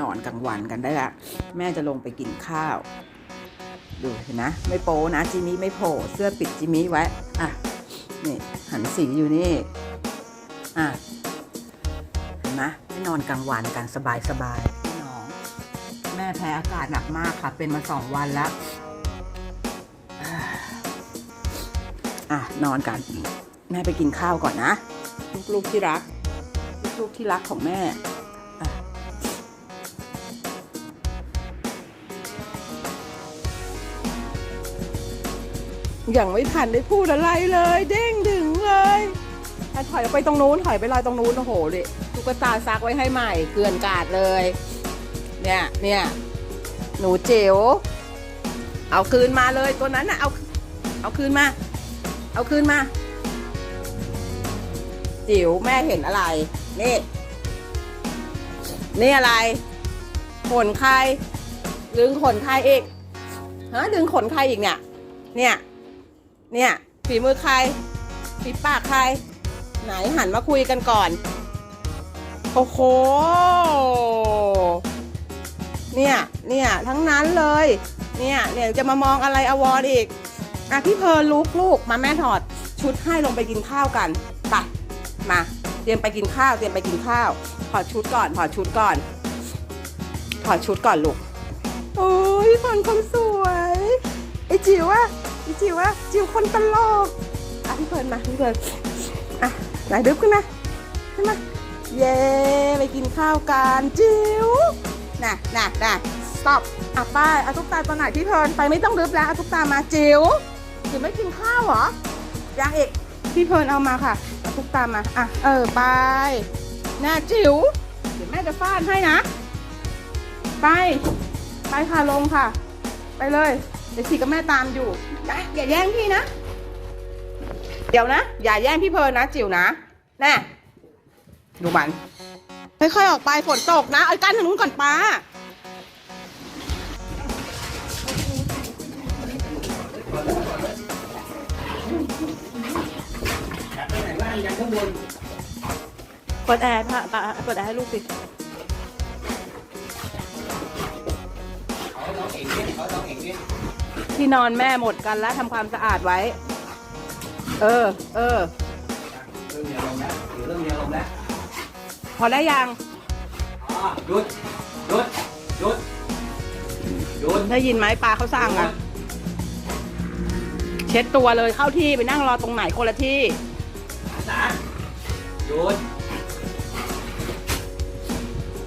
นอนกลางวันกันได้ละ แม่จะลงไปกินข้าว ดูเห็นนะ ไม่โป้นะจิมิไม่โผล่เสื้อปิดจิมิไว้ อะ นี่หันสีอยู่นี่ อะ เห็นไหมไม่นอนกลางวันกันสบายสบายๆพี่น้อง แม่แพ้อากาศหนักมากค่ะ เป็นมาสองวันแล้ว อะ นอนกัน แม่ไปกินข้าวก่อนนะ ลูกๆที่รัก ลูกๆที่รักของแม่ ยังไม่ทันได้พูดอะไรเลย เด้งดึงเลยอะถอยไปตรงนู้นถอยไปลอยตรงนู้นโอ้โหดิตุ๊กตาซักไว้ให้ใหม่เกลื่อนกาดเลย เนี่ยเนี่ยหนูเจ๋วเอาคืนมาเลยตัวนั้นน่ะเอาเอาคืนมา เอาคืนมา จิ๋วแม่เห็นอะไรนี่นี่อะไร ขนใครดึงขนใครอีกฮะดึงขนใครอีกเนี่ย เนี่ย เนี่ยฝีมือใครฝีปากใคร ไหนหันมาคุยกันก่อน โอ้โห เนี่ยเนี่ยทั้งนั้นเลย เนี่ยเนี่ยจะมามองอะไรอวอร์ดอีกอะพี่เพร์ลลุกลูกมาแม่ถอดชุดให้ลงไปกินข้าวกันไปมา เตรียมไปกินข้าวเตรียมไปกินข้าวถอดชุดก่อนถอดชุดก่อนถอดชุดก่อนลูกโอ้ยคนคนสวยไอจิ๋วอะ ไอจิ๋วอะจิ๋วคนตลกอะพี่เพลินมาพี่เพลินอะไหนดึบขึ้นมาขึ้นมาเย้ไปกินข้าวกันจิ๋วน่ะน่ะน่ะ stop อะไป้าอาทุกตาตอนไหนพี่เพลินไปไม่ต้องดึบแล้วอาทุกตามาจิ๋วจิ๋วไม่กินข้าวเหรอยังอีกพี่เพลินเอามาค่ะอาทุกตามาอะเออไปน่ะจิ๋วเดี๋ยวแม่จะฟาดให้นะ ไป ไปค่ะลงค่ะ ไปเลย เดี๋ยวฉีกับแม่ตามอยู่ นะอย่าแย่งพี่นะ เดี๋ยวนะ อย่าแย่งพี่เพลินนะจิ๋วนะแน่ดูมันค่อยๆออกไปฝนตกนะ เอากั้นทางนู้นก่อนป้าเปิดแอร์ค่ะป้าเปิดแอร์ให้ลูกสิ ที่นอนแม่หมดกันแล้วทำความสะอาดไว้ เออ เออ เริ่มมีอารมณ์แล้วเดี๋ยวเริ่มมีอารมณ์แล้วพอได้ยังอ๋อหยุดหยุดหยุดหยุดได้ยินไหมปลาเขาสั่งอะ เช็ดตัวเลยเข้าที่ไปนั่งรอตรงไหนคนละที่สาหยุด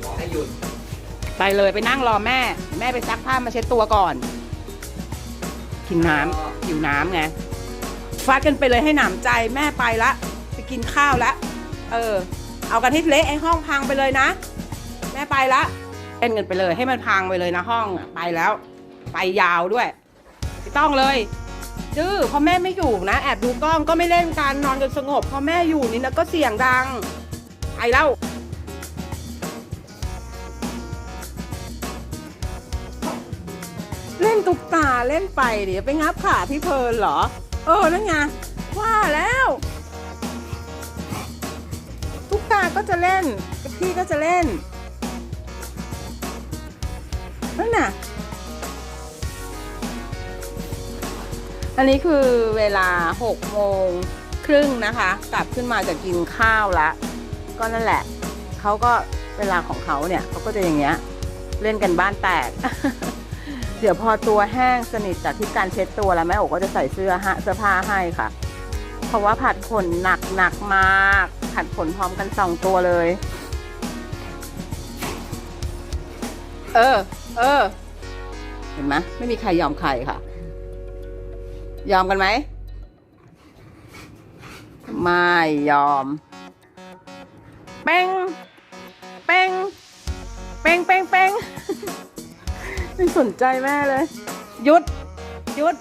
บอกให้หยุด ไปเลยไปนั่งรอแม่ แม่ไปซักผ้ามาเช็ดตัวก่อน กินน้ำหิวน้ำไงฟาดกันไปเลยให้หนำใจแม่ไปละ ไปกินข้าวละ เออ เอากันให้เละไอ้ห้องพังไปเลยนะ แม่ไปละเล่นกันไปเลยให้มันพังไปเลยนะห้องอะไปแล้ว ไปยาวด้วยไม่ต้องเลยดื้อพอแม่ไม่อยู่นะแอบดูกล้องก็ไม่เล่นกันนอนกันสงบพอแม่อยู่นี่นะก็เสียงดังไปแล้ว ตุกตาเล่นไปเดี๋ยวไปงับขาพี่เพลินเหรอ เออนั่นไงว่าแล้ว ตุกตาก็จะเล่นพี่ก็จะเล่นนั่นน่ะ อันนี้คือเวลา6โมงครึ่งนะคะ กลับขึ้นมาจะกินข้าวละ ก็นั่นแหละ เขาก็เวลาของเขาเนี่ยเขาก็จะอย่างเงี้ย เล่นกันบ้านแตก ดี๋ยวพอตัวแห้งสนิทจากที่การเช็ดตัวแล้วแม่โอก็จะใส่เสื้อฮะเสื้อผ้าให้ค่ะ เพราะว่าผัดขนหนักหนักมาก ผัดขนพร้อมกันสองตัวเลย เออ เออ เห็นไหมไม่มีใครยอมใครค่ะ ยอมกันไหมไม่ยอม เป้ง เป้ง เป้งเป้งเป้ง ไม่สนใจแม่เลย หยุด หยุด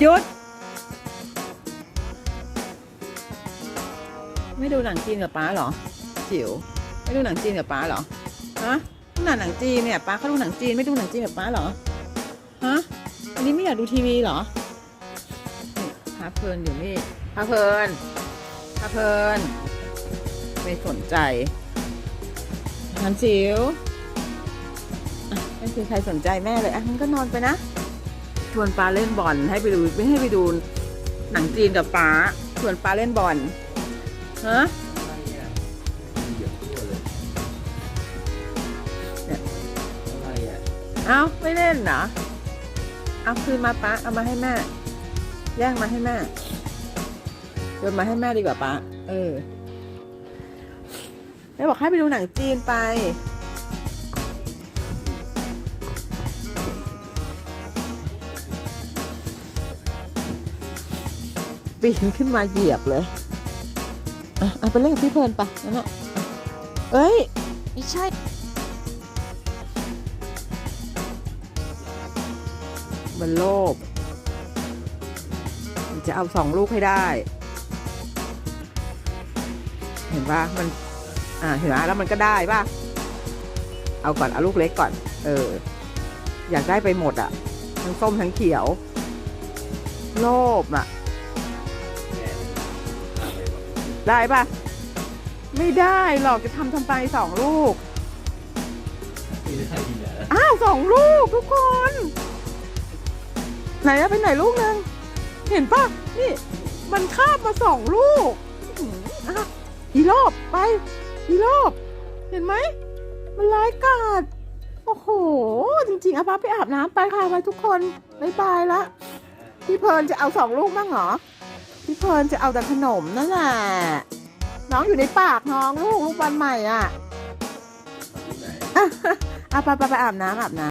หยุด ไม่ดูหนังจีนกับป้าเหรอ จิ๋ว ไม่ดูหนังจีนกับป้าเหรอ ฮะขนาดหนังจีนเนี่ยป้าเขาดูหนังจีนไม่ดูหนังจีนกับป้าเหรอ ฮะ อันนี้ไม่อยากดูทีวีเหรอนี่พาเพลินอยู่นี่พาเพลินพาเพลิน ไม่สนใจ หันจิ๋วอะไม่มีใครสนใจแม่เลยอะมันก็นอนไปนะ ชวนปลาเล่นบอลให้ไปดูไม่ให้ไปดู หนังจีนกับป้าชวนปลาเล่นบอลฮะอะไรอะเหยียบตัวเลยเนี่ยอะไรอะเอ้าไม่เล่นเหรอ เอาคืนมาป้าเอามาให้แม่ แย่งมาให้แม่โยนมาให้แม่ดีกว่าป้าเออ แม่บอกให้ไปดูหนังจีนไป ปีนขึ้นมาเหยียบเลย อะเอาไปเล่นกับพี่เพลินไปนั่นน่ะเอ้ยไม่ใช่มันโลภมันจะเอาสองลูกให้ได้ เห็นปะมัน อ่าเห็นไหมแล้วมันก็ได้ปะเอาก่อน เอาลูกเล็กก่อน เออ อยากได้ไปหมดอะทั้งส้มทั้งเขียว โลภอะได้ปะไม่ได้หรอกจะทำทำไปสองลูกไม่ได้เหรออ้าวสองลูกทุกคน ไหนอะไปไหนลูกหนึง เห็นปะนี่ มันคาบมาสองลูกอื้อหืออะอีรอบไป อีรอบ เห็นไหม มันร้ายกาจโอ้โห จริงๆอาป้าไปอาบน้ำไปค่ะไปทุกคนบายบายละ พี่เพลิร์นจะเอาสองลูกบ้างเหรอ พี่เพลิร์นจะเอาแต่ขนมนั่นแหละ น้องอยู่ในปากน้องลูกลูกบอลใหม่อะที่ไหนอะไปไปไปอาบน้ำอาบน้ำ